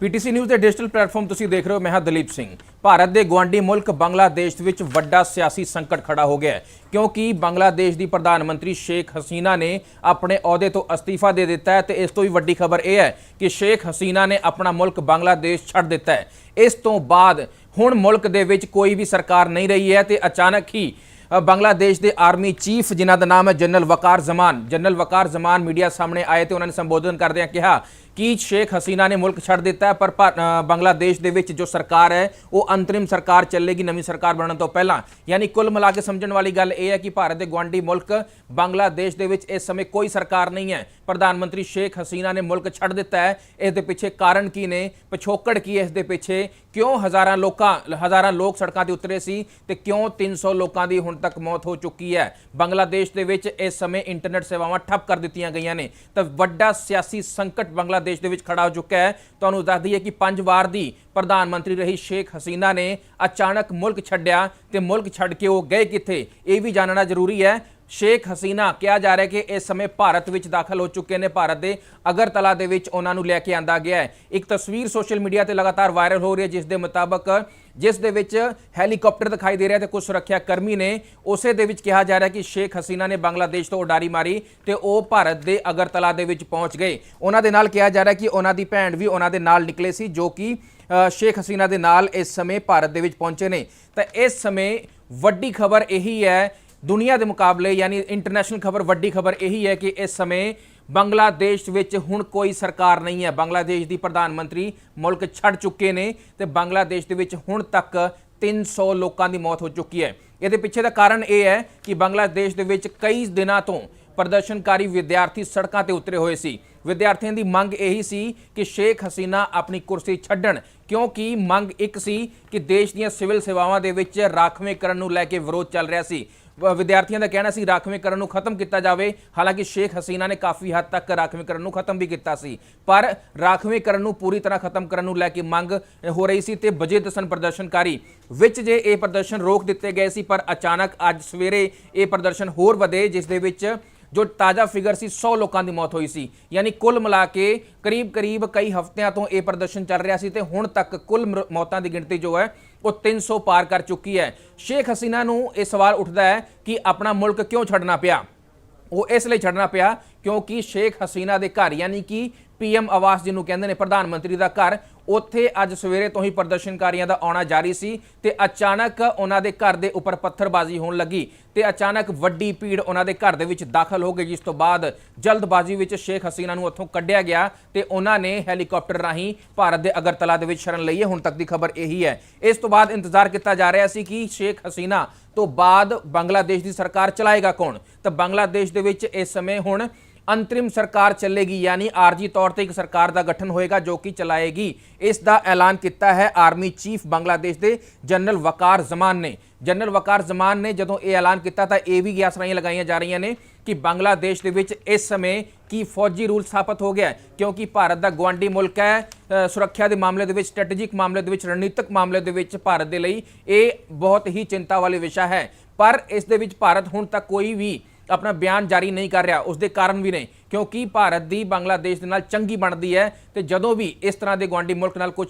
PTC news ਦੇ digital platform ਤੁਸੀਂ ਦੇਖ ਰਹੇ ਹੋ, ਮੈਂ ਹਾਂ ਦਲੀਪ ਸਿੰਘ। ਭਾਰਤ ਦੇ ਗਵਾਂਢੀ ਮੁਲਕ ਬੰਗਲਾਦੇਸ਼ ਵਿੱਚ ਵੱਡਾ ਸਿਆਸੀ ਸੰਕਟ ਖੜਾ ਹੋ ਗਿਆ ਹੈ, ਕਿਉਂਕਿ ਬੰਗਲਾਦੇਸ਼ ਦੀ ਪ੍ਰਧਾਨ ਮੰਤਰੀ ਸ਼ੇਖ ਹਸੀਨਾ ਨੇ ਆਪਣੇ ਅਹੁਦੇ ਤੋਂ ਅਸਤੀਫਾ ਦੇ ਦਿੱਤਾ ਹੈ ਤੇ ਇਸ ਤੋਂ ਵੀ ਵੱਡੀ ਖਬਰ ਇਹ ਹੈ ਕਿ ਸ਼ੇਖ ਹਸੀਨਾ ਨੇ ਆਪਣਾ ਮੁਲਕ ਬੰਗਲਾਦੇਸ਼ ਛੱਡ ਦਿੱਤਾ ਹੈ। ਇਸ ਤੋਂ ਬਾਅਦ ਹੁਣ ਮੁਲਕ ਦੇ ਵਿੱਚ ਕੋਈ ਵੀ ਸਰਕਾਰ ਨਹੀਂ ਰਹੀ ਹੈ ਤੇ ਅਚਾਨਕ ਹੀ ਬੰਗਲਾਦੇਸ਼ ਦੇ ਆਰਮੀ ਚੀਫ, ਜਿਨ੍ਹਾਂ ਦਾ ਨਾਮ ਹੈ general Waqar Zaman, general Waqar Zaman media ਸਾਹਮਣੇ ਆਏ ਤੇ ਉਹਨਾਂ ਨੇ ਸੰਬੋਧਨ ਕਰਦਿਆਂ ਕਿਹਾ ਕਿ ਸ਼ੇਖ ਹਸੀਨਾ ਨੇ ਮੁਲਕ ਛੱਡ ਦਿੱਤਾ ਹੈ? ਪਰ ਭਾ- ਬੰਗਲਾਦੇਸ਼ ਦੇ ਵਿੱਚ ਜੋ ਸਰਕਾਰ ਹੈ, ਉਹ ਅੰਤਰਿਮ ਸਰਕਾਰ ਚੱਲੇਗੀ ਨਵੀਂ ਸਰਕਾਰ ਬਣਨ ਤੋਂ ਪਹਿਲਾਂ। ਯਾਨੀ ਕੁੱਲ ਮਿਲਾ ਕੇ ਸਮਝਣ ਵਾਲੀ ਗੱਲ ਇਹ ਹੈ ਕਿ ਭਾਰਤ ਦੇ ਗਵਾਂਢੀ ਮੁਲਕ ਬੰਗਲਾਦੇਸ਼ ਦੇ ਵਿੱਚ ਇਸ ਸਮੇਂ ਕੋਈ ਸਰਕਾਰ ਨਹੀਂ ਹੈ। ਪ੍ਰਧਾਨ ਮੰਤਰੀ ਸ਼ੇਖ ਹਸੀਨਾ ਨੇ ਮੁਲਕ ਛੱਡ ਦਿੱਤਾ ਹੈ। ਇਸ ਦੇ ਪਿੱਛੇ ਕਾਰਨ ਕੀ ਨੇ? ਪਿਛੋਕੜ ਕੀ ਹੈ ਇਸ ਦੇ ਪਿੱਛੇ? ਕਿਉਂ ਹਜ਼ਾਰਾਂ ਲੋਕਾਂ ਹਜ਼ਾਰਾਂ ਲੋਕ ਸੜਕਾਂ ਤੇ ਉਤਰੇ ਸੀ ਤੇ ਕਿਉਂ 300 ਲੋਕਾਂ ਦੀ ਹੁਣ ਤੱਕ ਮੌਤ ਹੋ ਚੁੱਕੀ ਹੈ? ਬੰਗਲਾਦੇਸ਼ ਦੇ ਵਿੱਚ ਇਸ ਸਮੇਂ ਇੰਟਰਨੈਟ ਸੇਵਾਵਾਂ ਠੱਪ ਕਰ ਦਿੱਤੀਆਂ ਗਈਆਂ ਨੇ। ਤਾਂ ਵੱਡਾ ਸਿਆਸੀ ਸੰਕਟ ਬੰਗਲਾਦੇਸ਼ ਦੇ ਵਿੱਚ ਖੜਾ ਹੋ ਚੁੱਕਾ ਹੈ। ਤੁਹਾਨੂੰ ਦੱਸ ਦਈਏ ਕਿ ਪੰਜ ਵਾਰ ਦੀ ਪ੍ਰਧਾਨ ਮੰਤਰੀ ਰਹੀ ਸ਼ੇਖ ਹਸੀਨਾ ਨੇ ਅਚਾਨਕ ਮੁਲਕ ਛੱਡਿਆ ਤੇ ਮੁਲਕ ਛੱਡ ਕੇ ਉਹ ਗਏ ਕਿੱਥੇ? ਇਹ ਵੀ ਜਾਣਨਾ ਜ਼ਰੂਰੀ ਹੈ। ਸ਼ੇਖ ਹਸੀਨਾ ਕਿਹਾ ਜਾ ਰਿਹਾ ਕਿ ਇਸ ਸਮੇਂ ਭਾਰਤ ਵਿੱਚ ਦਾਖਲ ਹੋ ਚੁੱਕੇ ਨੇ। ਭਾਰਤ ਦੇ ਅਗਰਤਲਾ ਦੇ ਵਿੱਚ ਉਹਨਾਂ ਨੂੰ ਲੈ ਕੇ ਆਂਦਾ ਗਿਆ ਹੈ। ਇੱਕ ਤਸਵੀਰ ਸੋਸ਼ਲ ਮੀਡੀਆ ਤੇ ਲਗਾਤਾਰ ਵਾਇਰਲ ਹੋ ਰਹੀ ਹੈ, ਜਿਸ ਦੇ ਮੁਤਾਬਕ ਜਿਸ ਦੇ ਵਿੱਚ ਹੈਲੀਕਾਪਟਰ ਦਿਖਾਈ ਦੇ ਰਿਹਾ ਤੇ ਕੁਝ ਸੁਰੱਖਿਆ ਕਰਮੀ ਨੇ ਉਸੇ ਦੇ ਵਿੱਚ ਕਿਹਾ ਜਾ ਰਿਹਾ ਕਿ ਸ਼ੇਖ ਹਸੀਨਾ ਨੇ ਬੰਗਲਾਦੇਸ਼ ਤੋਂ ਉਡਾਰੀ ਮਾਰੀ ਤੇ ਉਹ ਭਾਰਤ ਦੇ ਅਗਰਤਲਾ ਦੇ ਵਿੱਚ ਪਹੁੰਚ ਗਏ। ਉਹਨਾਂ ਦੇ ਨਾਲ ਕਿਹਾ ਜਾ ਰਿਹਾ ਕਿ ਉਹਨਾਂ ਦੀ ਭੈਣ ਵੀ ਉਹਨਾਂ ਦੇ ਨਾਲ ਨਿਕਲੇ ਸੀ, ਜੋ ਕਿ ਸ਼ੇਖ ਹਸੀਨਾ ਦੇ ਨਾਲ ਇਸ ਸਮੇਂ ਭਾਰਤ ਦੇ ਵਿੱਚ ਪਹੁੰਚੇ ਨੇ। ਤਾਂ ਇਸ ਸਮੇਂ ਵੱਡੀ ਖਬਰ ਇਹੀ ਹੈ, ਦੁਨੀਆ ਦੇ ਮੁਕਾਬਲੇ, ਯਾਨੀ ਇੰਟਰਨੈਸ਼ਨਲ ਖਬਰ ਵੱਡੀ ਖਬਰ ਇਹੀ ਹੈ ਕਿ ਇਸ ਸਮੇਂ ਬੰਗਲਾਦੇਸ਼ ਵਿੱਚ ਹੁਣ ਕੋਈ ਸਰਕਾਰ ਨਹੀਂ ਹੈ। ਬੰਗਲਾਦੇਸ਼ ਦੀ ਪ੍ਰਧਾਨ ਮੰਤਰੀ ਮੁਲਕ ਛੱਡ ਚੁੱਕੇ ਨੇ ਤੇ ਬੰਗਲਾਦੇਸ਼ ਦੇ ਵਿੱਚ ਹੁਣ ਤੱਕ 300 ਲੋਕਾਂ ਦੀ ਮੌਤ ਹੋ ਚੁੱਕੀ ਹੈ। ਇਹਦੇ ਪਿੱਛੇ ਦਾ ਕਾਰਨ ਇਹ ਹੈ ਕਿ ਬੰਗਲਾਦੇਸ਼ ਦੇ ਵਿੱਚ ਕਈ ਦਿਨਾਂ ਤੋਂ ਪ੍ਰਦਰਸ਼ਨਕਾਰੀ ਵਿਦਿਆਰਥੀ ਸੜਕਾਂ ਤੇ ਉਤਰੇ ਹੋਏ ਸੀ। ਵਿਦਿਆਰਥੀਆਂ ਦੀ ਮੰਗ ਇਹੀ ਸੀ ਕਿ ਸ਼ੇਖ ਹਸੀਨਾ ਆਪਣੀ ਕੁਰਸੀ ਛੱਡਣ, ਕਿਉਂਕਿ ਮੰਗ ਇੱਕ ਸੀ ਕਿ ਦੇਸ਼ ਦੀਆਂ ਸਿਵਲ ਸੇਵਾਵਾਂ ਦੇ ਵਿੱਚ ਰਾਖਵੇਂਕਰਨ ਨੂੰ ਲੈ ਕੇ ਵਿਰੋਧ ਚੱਲ ਰਿਹਾ ਸੀ। ਵਿਦਿਆਰਥੀਆਂ ਦਾ ਕਹਿਣਾ ਸੀ ਰਾਖਵੇਂਕਰਨ ਨੂੰ ਖਤਮ ਕੀਤਾ ਜਾਵੇ। ਹਾਲਾਂਕਿ ਸ਼ੇਖ ਹਸੀਨਾ ਨੇ ਕਾਫੀ ਹੱਦ ਤੱਕ ਰਾਖਵੇਂਕਰਨ ਨੂੰ ਖਤਮ ਵੀ ਕੀਤਾ ਸੀ। ਪਰ ਰਾਖਵੇਂਕਰਨ ਨੂੰ ਪੂਰੀ ਤਰ੍ਹਾਂ ਖਤਮ ਕਰਨ ਨੂੰ ਲੈ ਕੇ ਮੰਗ ਹੋ ਰਹੀ ਸੀ ਤੇ ਬਜੇ ਦਸਨ ਪ੍ਰਦਰਸ਼ਨਕਾਰੀ ਵਿੱਚ ਜੇ ਇਹ ਪ੍ਰਦਰਸ਼ਨ ਰੋਕ ਦਿੱਤੇ ਗਏ ਸੀ, ਪਰ ਅਚਾਨਕ ਅੱਜ ਸਵੇਰੇ ਇਹ ਪ੍ਰਦਰਸ਼ਨ ਹੋਰ ਵਧੇ, ਜਿਸ ਦੇ ਵਿੱਚ ਜੋ ਤਾਜ਼ਾ ਫਿਗਰ ਸੀ 100 ਲੋਕਾਂ ਦੀ ਮੌਤ ਹੋਈ ਸੀ। ਯਾਨੀ ਕੁੱਲ ਮਿਲਾ ਕੇ ਕਰੀਬ ਕਰੀਬ ਕਈ ਹਫ਼ਤਿਆਂ ਤੋਂ ਇਹ ਪ੍ਰਦਰਸ਼ਨ ਚੱਲ ਰਿਹਾ ਸੀ ਤੇ ਹੁਣ ਤੱਕ ਕੁੱਲ ਮਰ- ਮੌਤਾਂ ਦੀ ਗਿਣਤੀ ਜੋ ਹੈ, ਉਹ 300 ਪਾਰ ਕਰ ਚੁੱਕੀ ਹੈ। ਸ਼ੇਖ ਹਸੀਨਾ ਨੂੰ ਇਹ ਸਵਾਲ ਉੱਠਦਾ ਹੈ ਕਿ ਆਪਣਾ ਮੁਲਕ ਕਿਉਂ ਛੱਡਣਾ ਪਿਆ? ਉਹ ਇਸ ਲਈ ਛੱਡਣਾ ਪਿਆ ਕਿਉਂਕਿ ਸ਼ੇਖ ਹਸੀਨਾ ਦੇ ਘਰ, ਯਾਨੀ ਕਿ ਪੀਐਮ ਆਵਾਸ ਜਿਹਨੂੰ ਕਹਿੰਦੇ ਨੇ, ਪ੍ਰਧਾਨ ਮੰਤਰੀ ਦਾ ਘਰ, ਉੱਥੇ ਅੱਜ ਸਵੇਰੇ ਤੋਂ ਹੀ ਪ੍ਰਦਰਸ਼ਨਕਾਰੀਆਂ ਦਾ ਆਉਣਾ ਜਾਰੀ ਸੀ ਤੇ ਅਚਾਨਕ ਉਹਨਾਂ ਦੇ ਘਰ ਦੇ ਉੱਪਰ ਪੱਥਰਬਾਜ਼ੀ ਹੋਣ ਲੱਗੀ ਤੇ ਅਚਾਨਕ ਵੱਡੀ ਭੀੜ ਉਹਨਾਂ ਦੇ ਘਰ ਦੇ ਵਿੱਚ ਦਾਖਲ ਹੋ ਗਈ, ਜਿਸ ਤੋਂ ਬਾਅਦ ਜਲਦਬਾਜ਼ੀ ਵਿੱਚ ਸ਼ੇਖ ਹਸੀਨਾ ਨੂੰ ਉੱਥੋਂ ਕੱਢਿਆ ਗਿਆ ਤੇ ਉਹਨਾਂ ਨੇ ਹੈਲੀਕਾਪਟਰ ਰਾਹੀਂ ਭਾਰਤ ਦੇ ਅਗਰਤਲਾ ਦੇ ਵਿੱਚ ਸ਼ਰਨ ਲਈ ਹੈ ਹੁਣ ਤੱਕ ਦੀ ਖਬਰ ਇਹੀ ਹੈ। ਇਸ ਤੋਂ ਬਾਅਦ ਇੰਤਜ਼ਾਰ ਕੀਤਾ ਜਾ ਰਿਹਾ ਸੀ ਕਿ ਸ਼ੇਖ ਹਸੀਨਾ ਤੋਂ ਬਾਅਦ ਬੰਗਲਾਦੇਸ਼ ਦੀ ਸਰਕਾਰ ਚਲਾਏਗਾ ਕੌਣ? ਤਾਂ ਬੰਗਲਾਦੇਸ਼ ਦੇ ਵਿੱਚ ਇਸ ਸਮੇਂ ਹੁਣ ਅੰਤਰਿਮ ਸਰਕਾਰ ਚੱਲੇਗੀ, ਯਾਨੀ ਆਰਜੀ ਤੌਰ ਤੇ ਇੱਕ ਸਰਕਾਰ ਦਾ ਗਠਨ ਹੋਏਗਾ ਜੋ ਕਿ ਚਲਾਏਗੀ। ਇਸ ਦਾ ਐਲਾਨ ਕੀਤਾ ਹੈ ਆਰਮੀ ਚੀਫ ਬੰਗਲਾਦੇਸ਼ ਦੇ ਜਨਰਲ ਵਕਾਰ ਜ਼ਮਾਨ ਨੇ। ਜਨਰਲ ਵਕਾਰ ਜ਼ਮਾਨ ਨੇ ਜਦੋਂ ਇਹ ਐਲਾਨ ਕੀਤਾ ਤਾਂ ਇਹ ਵੀ ਗਿਆਸਰਾਈਆਂ ਲਗਾਈਆਂ ਜਾ ਰਹੀਆਂ ਨੇ ਕਿ ਬੰਗਲਾਦੇਸ਼ ਦੇ ਵਿੱਚ ਇਸ ਸਮੇਂ ਕੀ ਫੌਜੀ ਰੂਲ ਸਥਾਪਿਤ ਹੋ ਗਿਆ ਕਿਉਂਕਿ ਭਾਰਤ ਦਾ ਗਵਾਂਢੀ ਮੁਲਕ ਹੈ ਸੁਰੱਖਿਆ ਦੇ ਮਾਮਲੇ ਦੇ ਵਿੱਚ, ਸਟ੍ਰੈਟੇਜਿਕ ਮਾਮਲੇ ਦੇ ਵਿੱਚ, ਰਣਨੀਤਿਕ ਮਾਮਲੇ ਦੇ ਵਿੱਚ ਭਾਰਤ ਦੇ ਲਈ ਇਹ ਬਹੁਤ ਹੀ ਚਿੰਤਾ ਵਾਲੀ ਵਿਸ਼ਾ ਹੈ। ਪਰ ਇਸ ਦੇ ਵਿੱਚ ਭਾਰਤ ਹੁਣ ਤੱਕ ਕੋਈ ਵੀ ਆਪਣਾ ਬਿਆਨ ਜਾਰੀ ਨਹੀਂ ਕਰ ਰਿਹਾ ਉਸ ਦੇ ਕਾਰਨ ਵੀ ਨੇ, ਕਿਉਂਕਿ ਭਾਰਤ ਦੀ ਬੰਗਲਾਦੇਸ਼ ਦੇ ਨਾਲ ਚੰਗੀ ਬਣਦੀ ਹੈ ਤੇ ਜਦੋਂ ਵੀ ਇਸ ਤਰ੍ਹਾਂ ਦੇ ਗਵਾਂਢੀ ਮੁਲਕ ਨਾਲ ਕੁਝ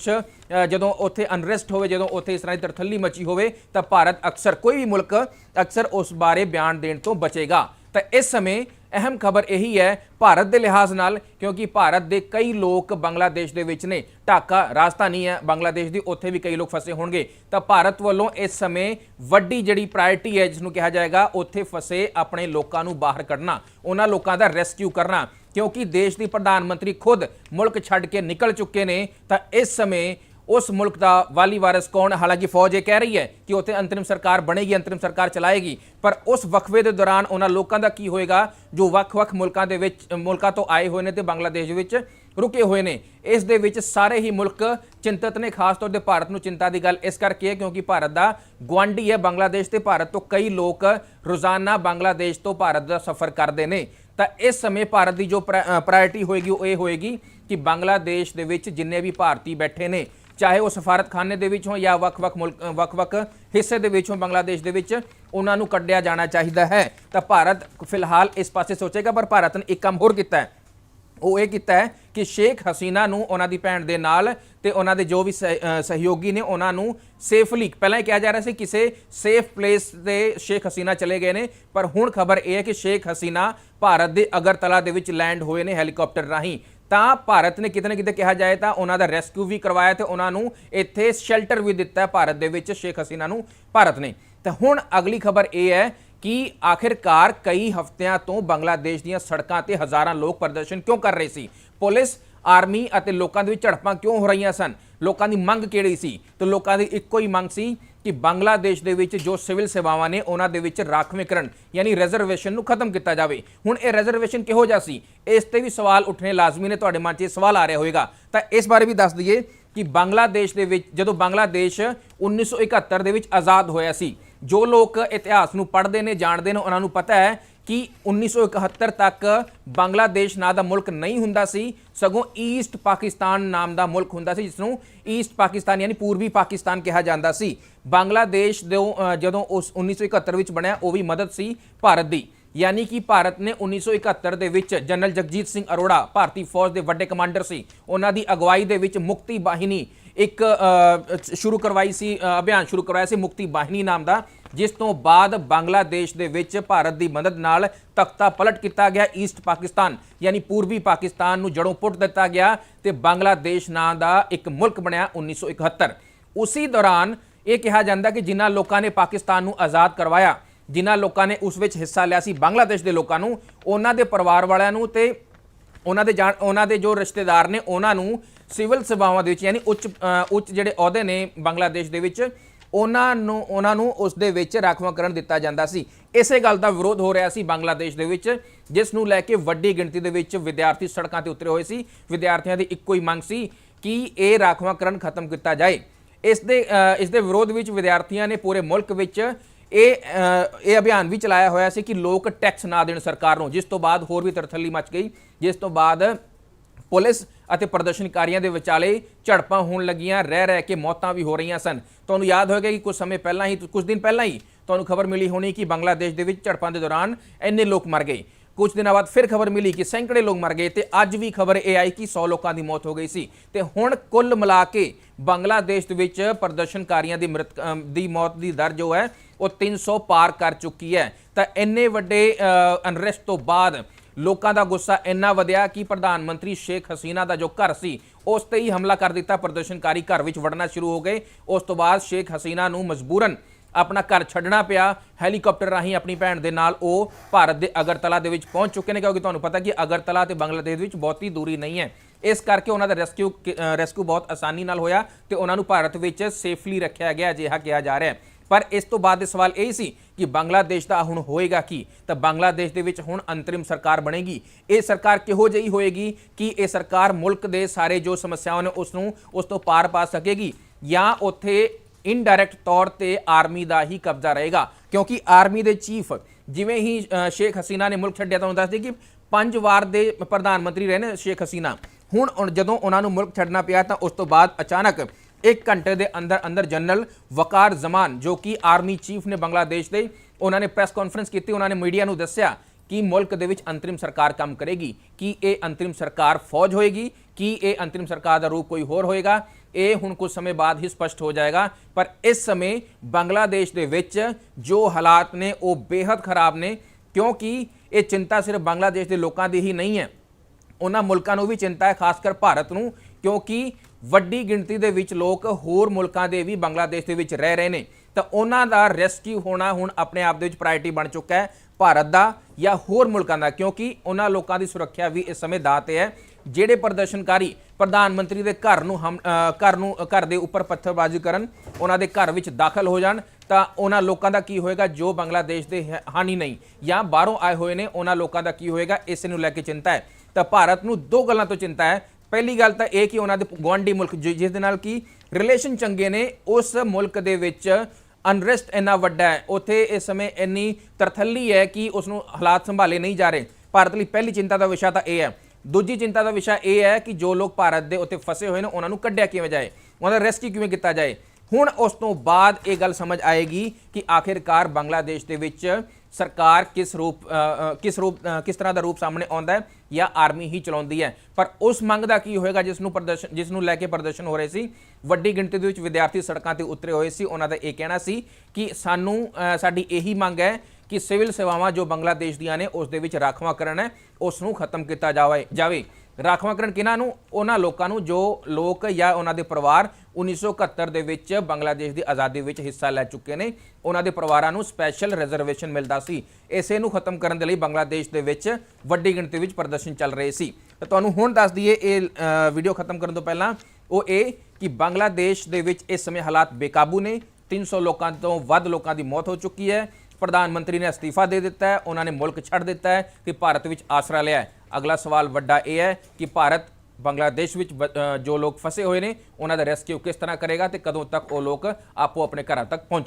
ਜਦੋਂ ਉੱਥੇ ਅਨਰੈਸਟ ਹੋਵੇ, ਜਦੋਂ ਉੱਥੇ ਇਸ ਤਰ੍ਹਾਂ ਦੀ ਤਰਥੱਲੀ ਮਚੀ ਹੋਵੇ, ਤਾਂ ਭਾਰਤ ਅਕਸਰ ਕੋਈ ਵੀ ਮੁਲਕ ਅਕਸਰ ਉਸ ਬਾਰੇ ਬਿਆਨ ਦੇਣ ਤੋਂ ਬਚੇਗਾ। ਤਾਂ ਇਸ ਸਮੇਂ ਅਹਿਮ ਖਬਰ ਇਹੀ ਹੈ ਭਾਰਤ ਦੇ ਲਿਹਾਜ਼ ਨਾਲ, ਕਿਉਂਕਿ ਭਾਰਤ ਦੇ ਕਈ ਲੋਕ ਬੰਗਲਾਦੇਸ਼ ਦੇ ਵਿੱਚ ਨੇ। ਢਾਕਾ ਰਾਜਧਾਨੀ ਹੈ, ਬੰਗਲਾਦੇਸ਼ ਦੀ ਉੱਥੇ ਵੀ ਕਈ ਲੋਕ ਫਸੇ ਹੋਣਗੇ। ਤਾਂ ਭਾਰਤ ਵੱਲੋਂ ਇਸ ਸਮੇਂ ਵੱਡੀ ਜਿਹੜੀ ਪ੍ਰਾਇੋਰਟੀ ਹੈ ਜਿਸ ਨੂੰ ਕਿਹਾ ਜਾਏਗਾ, ਉੱਥੇ ਫਸੇ ਆਪਣੇ ਲੋਕਾਂ ਨੂੰ ਬਾਹਰ ਕੱਢਣਾ, ਉਹਨਾਂ ਲੋਕਾਂ ਦਾ ਰੈਸਕਿਊ ਕਰਨਾ। ਕਿਉਂਕਿ ਦੇਸ਼ ਦੀ ਪ੍ਰਧਾਨ ਮੰਤਰੀ ਖੁਦ ਮੁਲਕ ਛੱਡ ਕੇ ਨਿਕਲ ਚੁੱਕੇ ਨੇ, ਤਾਂ ਇਸ ਸਮੇਂ ਉਸ ਮੁਲਕ ਦਾ ਵਾਲੀ ਵਾਰਿਸ ਕੌਣ ਹਾਲਾਂਕਿ ਫੌਜ ਇਹ ਕਹਿ ਰਹੀ ਹੈ ਕਿ ਉੱਥੇ ਅੰਤਰਿਮ ਸਰਕਾਰ ਬਣੇਗੀ ਅੰਤਰਿਮ ਸਰਕਾਰ ਚਲਾਏਗੀ ਪਰ ਉਸ ਵਕਫੇ ਦੇ ਦੌਰਾਨ ਉਹਨਾਂ ਲੋਕਾਂ ਦਾ ਕੀ ਹੋਏਗਾ ਜੋ ਵੱਖ-ਵੱਖ ਮੁਲਕਾਂ ਦੇ ਵਿੱਚ ਮੁਲਕਾਂ ਤੋਂ ਆਏ ਹੋਏ ਨੇ ਤੇ ਬੰਗਲਾਦੇਸ਼ ਵਿੱਚ ਰੁਕੇ ਹੋਏ ਨੇ ਇਸ ਦੇ ਵਿੱਚ ਸਾਰੇ ਹੀ ਮੁਲਕ ਚਿੰਤਤ ਨੇ ਖਾਸ ਤੌਰ ਤੇ ਭਾਰਤ ਨੂੰ ਚਿੰਤਾ ਦੀ ਗੱਲ ਇਸ ਕਰਕੇ ਹੈ ਕਿਉਂਕਿ ਭਾਰਤ ਦਾ ਗਵਾਂਢੀ ਹੈ ਬੰਗਲਾਦੇਸ਼ ਤੇ ਭਾਰਤ ਤੋਂ ਕਈ ਲੋਕ ਰੋਜ਼ਾਨਾ ਬੰਗਲਾਦੇਸ਼ ਤੋਂ ਭਾਰਤ ਦਾ ਸਫ਼ਰ ਕਰਦੇ ਨੇ ਤਾਂ ਇਸ ਸਮੇਂ ਭਾਰਤ ਦੀ ਜੋ ਪ੍ਰਾਇੋਰਟੀ ਹੋਏਗੀ ਉਹ ਇਹ ਹੋਏਗੀ ਕਿ ਬੰਗਲਾਦੇਸ਼ ਦੇ ਵਿੱਚ ਜਿੰਨੇ ਵੀ ਭਾਰਤੀ ਬੈਠੇ ਨੇ ਚਾਹੇ ਉਹ ਸਫਾਰਤਖਾਨੇ ਦੇ ਵਿੱਚ ਹੋਣ ਜਾਂ ਵੱਖ-ਵੱਖ ਮੁਲਕ ਵੱਖ-ਵੱਖ ਹਿੱਸੇ ਦੇ ਵਿੱਚ ਹੋਣ ਬੰਗਲਾਦੇਸ਼ ਦੇ ਵਿੱਚ ਉਹਨਾਂ ਨੂੰ ਕੱਢਿਆ ਜਾਣਾ ਚਾਹੀਦਾ ਹੈ। ਤਾਂ ਭਾਰਤ ਫਿਲਹਾਲ ਇਸ ਪਾਸੇ ਸੋਚੇਗਾ, ਪਰ ਭਾਰਤ ਨੇ ਇੱਕ ਕੰਮ ਹੋਰ ਕੀਤਾ ਹੈ। ਉਹ ਇਹ ਕੀਤਾ ਹੈ ਕਿ ਸ਼ੇਖ ਹਸੀਨਾ ਨੂੰ ਉਹਨਾਂ ਦੀ ਭੈਣ ਦੇ ਨਾਲ ਤੇ ਉਹਨਾਂ ਦੇ ਜੋ ਵੀ ਸਹਿ- ਸਹਿਯੋਗੀ ਨੇ ਉਹਨਾਂ ਨੂੰ ਸੇਫਲੀ ਪਹਿਲਾਂ ਇਹ ਕਿਹਾ ਜਾ ਰਿਹਾ ਸੀ ਕਿਸੇ ਸੇਫ ਪਲੇਸ ਤੇ ਸ਼ੇਖ ਹਸੀਨਾ ਚਲੇ ਗਏ ਨੇ, ਪਰ ਹੁਣ ਖਬਰ ਇਹ ਹੈ ਕਿ ਸ਼ੇਖ ਹਸੀਨਾ ਭਾਰਤ ਦੇ ਅਗਰਤਲਾ ਦੇ ਵਿੱਚ ਲੈਂਡ ਹੋਏ ਨੇ ਹੈਲੀਕਾਪਟਰ ਰਾਹੀਂ। ਤਾਂ ਭਾਰਤ ਨੇ ਕਿਤੇ ਨਾ ਕਿਤੇ ਕਿਹਾ ਜਾਏ ਤਾਂ ਉਹਨਾਂ ਦਾ ਰੈਸਕਿਊ ਵੀ ਕਰਵਾਇਆ ਤੇ ਉਹਨਾਂ ਨੂੰ ਇੱਥੇ ਸ਼ੈਲਟਰ ਵੀ ਦਿੱਤਾ ਭਾਰਤ ਦੇ ਵਿੱਚ ਸ਼ੇਖ ਹਸੀਨਾ ਨੂੰ, ਭਾਰਤ ਨੇ। ਤਾਂ ਹੁਣ ਅਗਲੀ ਖਬਰ ਇਹ ਹੈ ਕਿ ਆਖਿਰਕਾਰ ਕਈ ਹਫ਼ਤਿਆਂ ਤੋਂ ਬੰਗਲਾਦੇਸ਼ ਦੀਆਂ ਸੜਕਾਂ ਤੇ ਹਜ਼ਾਰਾਂ ਲੋਕ ਪ੍ਰਦਰਸ਼ਨ ਕਿਉਂ ਕਰ ਰਹੇ ਸੀ? ਪੁਲਿਸ, ਆਰਮੀ ਅਤੇ ਲੋਕਾਂ ਦੇ ਵਿੱਚ ਝੜਪਾਂ ਕਿਉਂ ਹੋ ਰਹੀਆਂ ਸਨ? ਲੋਕਾਂ ਦੀ ਮੰਗ ਕਿਹੜੀ ਸੀ? ਤੇ ਲੋਕਾਂ ਦੀ ਇੱਕੋ ਹੀ ਮੰਗ ਸੀ ਕਿ ਬੰਗਲਾਦੇਸ਼ ਦੇ ਵਿੱਚ ਜੋ ਸਿਵਲ ਸੇਵਾਵਾਂ ਨੇ ਉਹਨਾਂ ਦੇ ਵਿੱਚ ਰਾਖਵੇਂਕਰਨ, ਯਾਨੀ ਰਿਜ਼ਰਵੇਸ਼ਨ ਨੂੰ ਖਤਮ ਕੀਤਾ ਜਾਵੇ। ਹੁਣ ਇਹ ਰਿਜ਼ਰਵੇਸ਼ਨ ਕਿਹੋ ਜਿਹਾ ਸੀ? ਇਸ ਤੇ ਵੀ ਸਵਾਲ ਉੱਠਣੇ ਲਾਜ਼ਮੀ ਨੇ, ਤੁਹਾਡੇ ਮਨ 'ਚ ਇਹ ਸਵਾਲ ਆ ਰਿਹਾ ਹੋਵੇਗਾ। ਤਾਂ ਇਸ ਬਾਰੇ ਵੀ ਦੱਸ ਦਈਏ ਕਿ ਬੰਗਲਾਦੇਸ਼ ਦੇ ਵਿੱਚ, ਜਦੋਂ ਬੰਗਲਾਦੇਸ਼ 1971 ਦੇ ਵਿੱਚ ਆਜ਼ਾਦ ਹੋਇਆ ਸੀ, ਜੋ ਲੋਕ ਇਤਿਹਾਸ ਨੂੰ ਪੜ੍ਹਦੇ ਨੇ, ਜਾਣਦੇ ਨੇ, ਉਹਨਾਂ ਨੂੰ ਪਤਾ ਹੈ ਕਿ 1971 ਤੱਕ ਬੰਗਲਾਦੇਸ਼ ਨਾਂ ਦਾ ਮੁਲਕ ਨਹੀਂ ਹੁੰਦਾ ਸੀ ਸਗੋਂ ਈਸਟ ਪਾਕਿਸਤਾਨ ਨਾਮ ਦਾ ਮੁਲਕ ਹੁੰਦਾ ਸੀ ਜਿਸ ਨੂੰ ਈਸਟ ਪਾਕਿਸਤਾਨ ਯਾਨੀ ਪੂਰਬੀ ਪਾਕਿਸਤਾਨ ਕਿਹਾ ਜਾਂਦਾ ਸੀ। ਬੰਗਲਾਦੇਸ਼ ਦੇ ਉਹ, ਅ, ਜਦੋਂ ਉਸ 1971 ਵਿੱਚ ਬਣਿਆ ਉਹ ਵੀ ਮਦਦ ਸੀ ਭਾਰਤ ਦੀ। ਯਾਨੀ ਕਿ ਭਾਰਤ ਨੇ 1971 ਦੇ ਵਿੱਚ ਜਨਰਲ ਜਗਜੀਤ ਸਿੰਘ ਅਰੋੜਾ ਭਾਰਤੀ ਫੌਜ ਦੇ ਵੱਡੇ ਕਮਾਂਡਰ ਸੀ। ਉਹਨਾਂ ਦੀ ਅਗਵਾਈ ਦੇ ਵਿੱਚ ਮੁਕਤੀ ਬਾਹਿਨੀ ਇੱਕ ਸ਼ੁਰੂ ਕਰਵਾਈ ਸੀ ਅਭਿਆਨ ਸ਼ੁਰੂ ਕਰਵਾਇਆ ਸੀ ਮੁਕਤੀ ਬਾਹਿਨੀ ਨਾਮ ਦਾ ਜਿਸ ਤੋਂ ਬਾਅਦ ਬੰਗਲਾਦੇਸ਼ ਦੇ ਵਿੱਚ ਭਾਰਤ ਦੀ ਮਦਦ ਨਾਲ ਤਖਤਾ ਪਲਟ ਕੀਤਾ ਗਿਆ ਈਸਟ ਪਾਕਿਸਤਾਨ ਯਾਨੀ ਪੂਰਬੀ ਪਾਕਿਸਤਾਨ ਨੂੰ ਜੜੋਂ ਪੁੱਟ ਦਿੱਤਾ ਗਿਆ ਤੇ ਬੰਗਲਾਦੇਸ਼ ਨਾਂ ਦਾ ਇੱਕ ਮੁਲਕ ਬਣਿਆ 1971 ਉਸੇ ਦੌਰਾਨ ਇਹ ਕਿਹਾ ਜਾਂਦਾ ਕਿ ਜਿਨ੍ਹਾਂ ਲੋਕਾਂ ਨੇ ਪਾਕਿਸਤਾਨ ਨੂੰ ਆਜ਼ਾਦ ਕਰਵਾਇਆ, ਜਿਨ੍ਹਾਂ ਲੋਕਾਂ ਨੇ ਉਸ ਵਿੱਚ ਹਿੱਸਾ ਲਿਆ ਸੀ ਬੰਗਲਾਦੇਸ਼ ਦੇ ਲੋਕਾਂ ਨੂੰ, ਉਹਨਾਂ ਦੇ ਪਰਿਵਾਰ ਵਾਲਿਆਂ ਨੂੰ ਤੇ ਉਹਨਾਂ ਦੇ ਜਾਣ, ਉਹਨਾਂ ਦੇ ਜੋ ਰਿਸ਼ਤੇਦਾਰ ਨੇ ਉਹਨਾਂ ਨੂੰ ਸਿਵਲ ਸੇਵਾਵਾਂ ਦੇ ਵਿੱਚ, ਯਾਨੀ ਉੱਚ ਉੱਚ ਜਿਹੜੇ ਅਹੁਦੇ ਨੇ ਬੰਗਲਾਦੇਸ਼ ਦੇ ਵਿੱਚ ਉਹਨਾਂ ਨੂੰ ਉਹਨਾਂ ਨੂੰ ਉਸ ਦੇ ਵਿੱਚ ਰਾਖਵਾਂਕਰਨ ਦਿੱਤਾ ਜਾਂਦਾ ਸੀ। ਇਸੇ ਗੱਲ ਦਾ ਵਿਰੋਧ ਹੋ ਰਿਹਾ ਸੀ ਬੰਗਲਾਦੇਸ਼ ਦੇ ਵਿੱਚ, ਜਿਸ ਨੂੰ ਲੈ ਕੇ ਵੱਡੀ ਗਿਣਤੀ ਦੇ ਵਿੱਚ ਵਿਦਿਆਰਥੀ ਸੜਕਾਂ ਤੇ ਉਤਰੇ ਹੋਏ ਸੀ। ਵਿਦਿਆਰਥੀਆਂ ਦੀ ਇੱਕੋ ਹੀ ਮੰਗ ਸੀ ਕਿ ਇਹ ਰਾਖਵਾਂਕਰਨ ਖਤਮ ਕੀਤਾ ਜਾਏ। ਇਸ ਦੇ ਇਸ ਦੇ ਵਿਰੋਧ ਵਿੱਚ ਵਿਦਿਆਰਥੀਆਂ ਨੇ ਪੂਰੇ ਮੁਲਕ ਵਿੱਚ ਇਹ ਇਹ ਅਭਿਆਨ ਵੀ ਚਲਾਇਆ ਹੋਇਆ ਸੀ ਕਿ ਲੋਕ ਟੈਕਸ ਨਾ ਦੇਣ ਸਰਕਾਰ ਨੂੰ, ਜਿਸ ਤੋਂ ਬਾਅਦ ਹੋਰ ਵੀ ਤਰਥੱਲੀ ਮਚ ਗਈ, ਜਿਸ ਤੋਂ ਬਾਅਦ ਪੁਲਿਸ ਅਤੇ ਪ੍ਰਦਰਸ਼ਨਕਾਰੀਆਂ ਦੇ ਵਿਚਾਲੇ ਝੜਪਾਂ ਹੋਣ ਲੱਗੀਆਂ, ਰਹਿ ਰਹਿ ਕੇ ਮੌਤਾਂ ਵੀ ਹੋ ਰਹੀਆਂ ਸਨ। ਤੁਹਾਨੂੰ ਯਾਦ ਹੋਵੇਗਾ ਕਿ ਕੁਝ ਸਮੇਂ ਪਹਿਲਾਂ ਹੀ, ਕੁਝ ਦਿਨ ਪਹਿਲਾਂ ਹੀ ਤੁਹਾਨੂੰ ਖਬਰ ਮਿਲੀ ਹੋਣੀ ਕਿ ਬੰਗਲਾਦੇਸ਼ ਦੇ ਵਿੱਚ ਝੜਪਾਂ ਦੇ ਦੌਰਾਨ ਇੰਨੇ ਲੋਕ ਮਰ ਗਏ। ਕੁਝ ਦਿਨਾਂ ਬਾਅਦ ਫਿਰ ਖਬਰ ਮਿਲੀ ਕਿ ਸੈਂਕੜੇ ਲੋਕ ਮਰ ਗਏ ਤੇ ਅੱਜ ਵੀ ਖਬਰ ਇਹ ਆਈ ਕਿ 100 ਲੋਕਾਂ ਦੀ ਮੌਤ ਹੋ ਗਈ ਸੀ। ਤੇ ਹੁਣ ਕੁੱਲ ਮਿਲਾ ਕੇ ਬੰਗਲਾਦੇਸ਼ ਦੇ ਵਿੱਚ ਪ੍ਰਦਰਸ਼ਨਕਾਰੀਆਂ ਦੀ ਮ੍ਰਿਤ ਦੀ ਮੌਤ ਦੀ ਦਰ ਜੋ ਹੈ, ਉਹ 300 ਪਾਰ ਕਰ ਚੁੱਕੀ ਹੈ। ਤਾਂ ਇੰਨੇ ਵੱਡੇ ਅਨਰੈਸਟ ਤੋਂ ਬਾਅਦ ਲੋਕਾਂ ਦਾ ਗੁੱਸਾ ਇੰਨਾ ਵਧਿਆ ਕਿ ਪ੍ਰਧਾਨ ਮੰਤਰੀ ਸ਼ੇਖ ਹਸੀਨਾ ਦਾ ਜੋ ਘਰ ਸੀ, ਉਸ ਤੇ ਹੀ ਹਮਲਾ ਕਰ ਦਿੱਤਾ। ਪ੍ਰਦਰਸ਼ਨਕਾਰੀ ਘਰ ਵਿੱਚ ਵੜਨਾ ਸ਼ੁਰੂ ਹੋ ਗਏ। ਉਸ ਤੋਂ ਬਾਅਦ ਸ਼ੇਖ ਹਸੀਨਾ ਨੂੰ ਮਜਬੂਰਨ ਆਪਣਾ ਘਰ ਛੱਡਣਾ ਪਿਆ। ਹੈਲੀਕਾਪਟਰ ਰਾਹੀਂ ਆਪਣੀ ਭੈਣ ਦੇ ਨਾਲ ਉਹ ਭਾਰਤ ਦੇ ਅਗਰਤਲਾ ਦੇ ਵਿੱਚ ਪਹੁੰਚ ਚੁੱਕੇ ਨੇ, ਕਿਉਂਕਿ ਤੁਹਾਨੂੰ ਪਤਾ ਕਿ ਅਗਰਤਲਾ ਤੇ ਬੰਗਲਾਦੇਸ਼ ਦੇ ਵਿੱਚ ਬਹੁਤੀ ਦੂਰੀ ਨਹੀਂ ਹੈ। ਇਸ ਕਰਕੇ ਉਹਨਾਂ ਦਾ ਰੈਸਕਿਊ ਰੈਸਕਿਊ ਬਹੁਤ ਆਸਾਨੀ ਨਾਲ ਹੋਇਆ ਤੇ ਉਹਨਾਂ ਨੂੰ ਭਾਰਤ ਵਿੱਚ ਸੇਫਲੀ ਰੱਖਿਆ ਗਿਆ, ਅਜਿਹਾ ਕਿਹਾ ਜਾ ਰਿਹਾ ਹੈ। ਪਰ ਇਸ ਤੋਂ ਬਾਅਦ ਦੇ ਸਵਾਲ ਇਹ ਸੀ ਕਿ ਬੰਗਲਾਦੇਸ਼ ਦਾ ਹੁਣ ਹੋਏਗਾ ਕੀ? ਤਾਂ ਬੰਗਲਾਦੇਸ਼ ਦੇ ਵਿੱਚ ਹੁਣ ਅੰਤਰਿਮ ਸਰਕਾਰ ਬਣੇਗੀ। ਇਹ ਸਰਕਾਰ ਕਿਹੋ ਜਿਹੀ ਹੋਏਗੀ ਕਿ ਇਹ ਸਰਕਾਰ ਮੁਲਕ ਦੇ ਸਾਰੇ ਜੋ ਸਮੱਸਿਆਵਾਂ ਨੇ ਉਸ ਨੂੰ ਉਸ ਤੋਂ ਪਾਰ ਪਾ ਸਕੇਗੀ ਜਾਂ ਉੱਥੇ ਇਨਡਾਇਰੈਕਟ ਤੌਰ ਤੇ ਆਰਮੀ ਦਾ ਹੀ ਕਬਜ਼ਾ ਰਹੇਗਾ? ਕਿਉਂਕਿ ਆਰਮੀ ਦੇ ਚੀਫ ਜਿਵੇਂ ਹੀ ਸ਼ੇਖ ਹਸੀਨਾ ਨੇ ਮੁਲਕ ਛੱਡਿਆ ਤੁਹਾਨੂੰ ਦੱਸਦੇ ਕਿ ਪੰਜ ਵਾਰ ਦੇ ਪ੍ਰਧਾਨ ਮੰਤਰੀ ਰਹੇ ਨੇ ਸ਼ੇਖ ਹਸੀਨਾ। ਹੁਣ ਜਦੋਂ ਉਹਨਾਂ ਨੂੰ ਮੁਲਕ ਛੱਡਣਾ ਪਿਆ ਤਾਂ ਉਸ ਤੋਂ ਬਾਅਦ ਅਚਾਨਕ ਇੱਕ ਘੰਟੇ ਦੇ ਅੰਦਰ ਅੰਦਰ ਜਨਰਲ ਵਕਾਰ ਜ਼ਮਾਨ, ਜੋ ਕਿ ਆਰਮੀ ਚੀਫ ਨੇ ਬੰਗਲਾਦੇਸ਼ ਦੇ, ਉਹਨਾਂ ਨੇ ਪ੍ਰੈਸ ਕਾਨਫਰੰਸ ਕੀਤੀ, ਉਹਨਾਂ ਨੇ ਮੀਡੀਆ ਨੂੰ ਦੱਸਿਆ ਕਿ ਮੁਲਕ ਦੇ ਵਿੱਚ ਅੰਤਰਿਮ ਸਰਕਾਰ ਕੰਮ ਕਰੇਗੀ, ਕਿ ਇਹ ਅੰਤਰਿਮ ਸਰਕਾਰ ਫੌਜ ਹੋਏਗੀ, ਕਿ ਇਹ ਅੰਤਰਿਮ ਸਰਕਾਰ ਦਾ ਰੂਪ ਕੋਈ ਹੋਰ ਹੋਏਗਾ। ਇਹ ਹੁਣ ਕੁਝ ਸਮੇਂ ਬਾਅਦ ਹੀ ਸਪਸ਼ਟ ਹੋ ਜਾਏਗਾ, ਪਰ ਇਸ ਸਮੇਂ ਬੰਗਲਾਦੇਸ਼ ਦੇ ਵਿੱਚ ਜੋ ਹਾਲਾਤ ਨੇ, ਉਹ ਬੇहद ਖਰਾਬ ਨੇ, ਕਿਉਂਕਿ ਇਹ ਚਿੰਤਾ ਸਿਰਫ ਬੰਗਲਾਦੇਸ਼ ਦੇ ਲੋਕਾਂ ਦੀ ਹੀ ਨਹੀਂ ਹੈ। ਉਹਨਾਂ ਮੁਲਕਾਂ ਨੂੰ ਵੀ ਚਿੰਤਾ ਹੈ, ਖਾਸ ਕਰ ਭਾਰਤ ਨੂੰ, ਕਿਉਂਕਿ ਵੱਡੀ ਗਿਣਤੀ ਦੇ ਵਿੱਚ ਲੋਕ ਹੋਰ ਮੁਲਕਾਂ ਦੇ ਵੀ ਬੰਗਲਾਦੇਸ਼ ਦੇ ਵਿੱਚ ਰਹਿ ਰਹੇ ਨੇ। ਤਾਂ ਉਹਨਾਂ ਦਾ ਰੈਸਕਿਊ ਹੋਣਾ ਹੁਣ ਆਪਣੇ ਆਪ ਦੇ ਵਿੱਚ ਪ੍ਰਾਇੋਰਟੀ ਬਣ ਚੁੱਕਾ ਹੈ ਭਾਰਤ ਦਾ ਜਾਂ ਹੋਰ ਮੁਲਕਾਂ ਦਾ, ਕਿਉਂਕਿ ਉਹਨਾਂ ਲੋਕਾਂ ਦੀ ਸੁਰੱਖਿਆ ਵੀ ਇਸ ਸਮੇਂ ਦਾਅ ਤੇ ਹੈ, ਜਿਹੜੇ ਪ੍ਰਦਰਸ਼ਨਕਾਰੀ ਪ੍ਰਧਾਨ ਮੰਤਰੀ ਦੇ ਘਰ ਨੂੰ ਹਮ ਘਰ ਨੂੰ ਘਰ ਦੇ ਉੱਪਰ ਪੱਥਰਬਾਜ਼ੀ ਕਰਨ, ਉਹਨਾਂ ਦੇ ਘਰ ਵਿੱਚ ਦਾਖਲ ਹੋ ਜਾਣ, ਤਾਂ ਉਹਨਾਂ ਲੋਕਾਂ ਦਾ ਕੀ ਹੋਏਗਾ, ਜੋ ਬੰਗਲਾਦੇਸ਼ ਦੇ ਹਾਨੀ ਨਹੀਂ ਜਾਂ ਬਾਹਰੋਂ ਆਏ ਹੋਏ ਨੇ, ਉਹਨਾਂ ਲੋਕਾਂ ਦਾ ਕੀ ਹੋਏਗਾ, ਇਸ ਨੂੰ ਲੈ ਕੇ ਚਿੰਤਾ ਹੈ। ਤਾਂ ਭਾਰਤ ਨੂੰ ਦੋ ਗੱਲਾਂ ਤੋਂ ਚਿੰਤਾ ਹੈ ਪਹਿਲੀ ਗੱਲ ਤਾਂ ਇਹ ਕਿ ਉਹਨਾਂ ਦੇ ਗੁਆਂਢੀ ਮੁਲਕ ਜਿ- ਜਿਸ ਦੇ ਨਾਲ ਕੀ ਰਿਲੇਸ਼ਨ ਚੰਗੇ ਨੇ, ਉਸ ਮੁਲਕ ਦੇ ਵਿੱਚ ਅਨਰੈਸਟ ਇੰਨਾ ਵੱਡਾ ਹੈ। ਉੱਥੇ ਇਸ ਸਮੇਂ ਇੰਨੀ ਤਰਥੱਲੀ ਹੈ ਕਿ ਉਸ ਨੂੰ ਹਾਲਾਤ ਸੰਭਾਲੇ ਨਹੀਂ ਜਾ ਰਹੇ। ਭਾਰਤ ਲਈ ਪਹਿਲੀ ਚਿੰਤਾ ਦਾ ਵਿਸ਼ਾ ਤਾਂ ਇਹ ਹੈ। ਦੂਜੀ ਚਿੰਤਾ ਦਾ ਵਿਸ਼ਾ ਇਹ ਹੈ ਕਿ ਜੋ ਲੋਕ ਭਾਰਤ ਦੇ ਉੱਤੇ ਫਸੇ ਹੋਏ ਨੇ, ਉਹਨਾਂ ਨੂੰ ਕੱਢਿਆ ਕਿਵੇਂ ਜਾਏ? ਉਹਨਾਂ ਦਾ ਰੈਸਕਿਊ ਕਿਵੇਂ ਕੀਤਾ ਜਾਏ? ਹੁਣ ਉਸ ਤੋਂ ਬਾਅਦ ਇਹ ਗੱਲ ਸਮਝ ਆਏਗੀ ਕਿ ਆਖਿਰਕਾਰ ਬੰਗਲਾਦੇਸ਼ ਦੇ ਵਿੱਚ ਸਰਕਾਰ ਕਿਸ ਰੂਪ ਕਿਸ ਰੂਪ ਕਿਸ ਤਰ੍ਹਾਂ ਦਾ ਰੂਪ ਸਾਹਮਣੇ ਆਉਂਦਾ ਹੈ ਜਾਂ ਆਰਮੀ ਹੀ ਚਲਾਉਂਦੀ ਹੈ। ਪਰ ਉਸ ਮੰਗ ਦਾ ਕੀ ਹੋਏਗਾ ਜਿਸ ਨੂੰ ਪ੍ਰਦਰਸ਼ਨ, ਜਿਸ ਨੂੰ ਲੈ ਕੇ ਪ੍ਰਦਰਸ਼ਨ ਹੋ ਰਹੇ ਸੀ? ਵੱਡੀ ਗਿਣਤੀ ਦੇ ਵਿੱਚ ਵਿਦਿਆਰਥੀ ਸੜਕਾਂ ਤੇ ਉਤਰੇ ਹੋਏ ਸੀ। ਉਹਨਾਂ ਦਾ ਇਹ ਕਹਿਣਾ ਸੀ ਕਿ ਸਾਨੂੰ ਸਾਡੀ ਇਹੀ ਮੰਗ ਹੈ ਕਿ ਸਿਵਲ ਸੇਵਾਵਾਂ ਜੋ ਬੰਗਲਾਦੇਸ਼ ਦੀਆਂ ਨੇ, ਉਸ ਦੇ ਵਿੱਚ ਰਾਖਵਾਂਕਰਨ ਹੈ, ਉਸ ਨੂੰ ਖਤਮ ਕੀਤਾ ਜਾਵੇ ਜਾਵੇ। ਰਾਖਵਾਂਕਰਨ ਕਿਹਨਾਂ ਨੂੰ? ਉਹਨਾਂ ਲੋਕਾਂ ਨੂੰ ਜੋ ਲੋਕ ਜਾਂ ਉਹਨਾਂ ਦੇ ਪਰਿਵਾਰ 1971 ਦੇ ਵਿੱਚ ਬੰਗਲਾਦੇਸ਼ ਦੀ ਆਜ਼ਾਦੀ ਵਿੱਚ ਹਿੱਸਾ ਲੈ ਚੁੱਕੇ ਨੇ, ਉਹਨਾਂ ਦੇ ਪਰਿਵਾਰਾਂ ਨੂੰ ਸਪੈਸ਼ਲ ਰਿਜ਼ਰਵੇਸ਼ਨ ਮਿਲਦਾ ਸੀ। ਇਸੇ ਨੂੰ ਖਤਮ ਕਰਨ ਦੇ ਲਈ ਬੰਗਲਾਦੇਸ਼ ਦੇ ਵਿੱਚ ਵੱਡੀ ਗਿਣਤੀ ਵਿੱਚ ਪ੍ਰਦਰਸ਼ਨ ਚੱਲ ਰਹੇ ਸੀ। ਤਾਂ ਤੁਹਾਨੂੰ ਹੁਣ ਦੱਸ ਦਈਏ, ਇਹ ਵੀਡੀਓ ਖਤਮ ਕਰਨ ਤੋਂ ਪਹਿਲਾਂ ਉਹ ਇਹ ਕਿ ਬੰਗਲਾਦੇਸ਼ ਦੇ ਵਿੱਚ ਇਸ ਸਮੇਂ ਹਾਲਾਤ ਬੇਕਾਬੂ ਨੇ। 300 ਲੋਕਾਂ ਤੋਂ ਵੱਧ ਲੋਕਾਂ ਦੀ ਮੌਤ ਹੋ ਚੁੱਕੀ ਹੈ। ਪ੍ਰਧਾਨ ਮੰਤਰੀ ਨੇ ਅਸਤੀਫਾ ਦੇ ਦਿੱਤਾ ਹੈ, ਉਹਨਾਂ ਨੇ ਮੁਲਕ ਛੱਡ ਦਿੱਤਾ ਹੈ ਕਿ ਭਾਰਤ ਵਿੱਚ ਆਸਰਾ ਲਿਆ ਹੈ। ਅਗਲਾ ਸਵਾਲ ਵੱਡਾ ਇਹ ਹੈ ਕਿ ਭਾਰਤ ਬੰਗਲਾਦੇਸ਼ ਵਿੱਚ ਜੋ ਲੋਕ ਫਸੇ ਹੋਏ ਨੇ, ਉਹਨਾਂ ਦਾ ਰੈਸਕਿਊ ਕਿਸ ਤਰ੍ਹਾਂ ਕਰੇਗਾ ਤੇ ਕਦੋਂ ਤੱਕ ਉਹ ਲੋਕ ਆਪੋ ਆਪਣੇ ਘਰਾਂ ਤੱਕ ਪਹੁੰਚ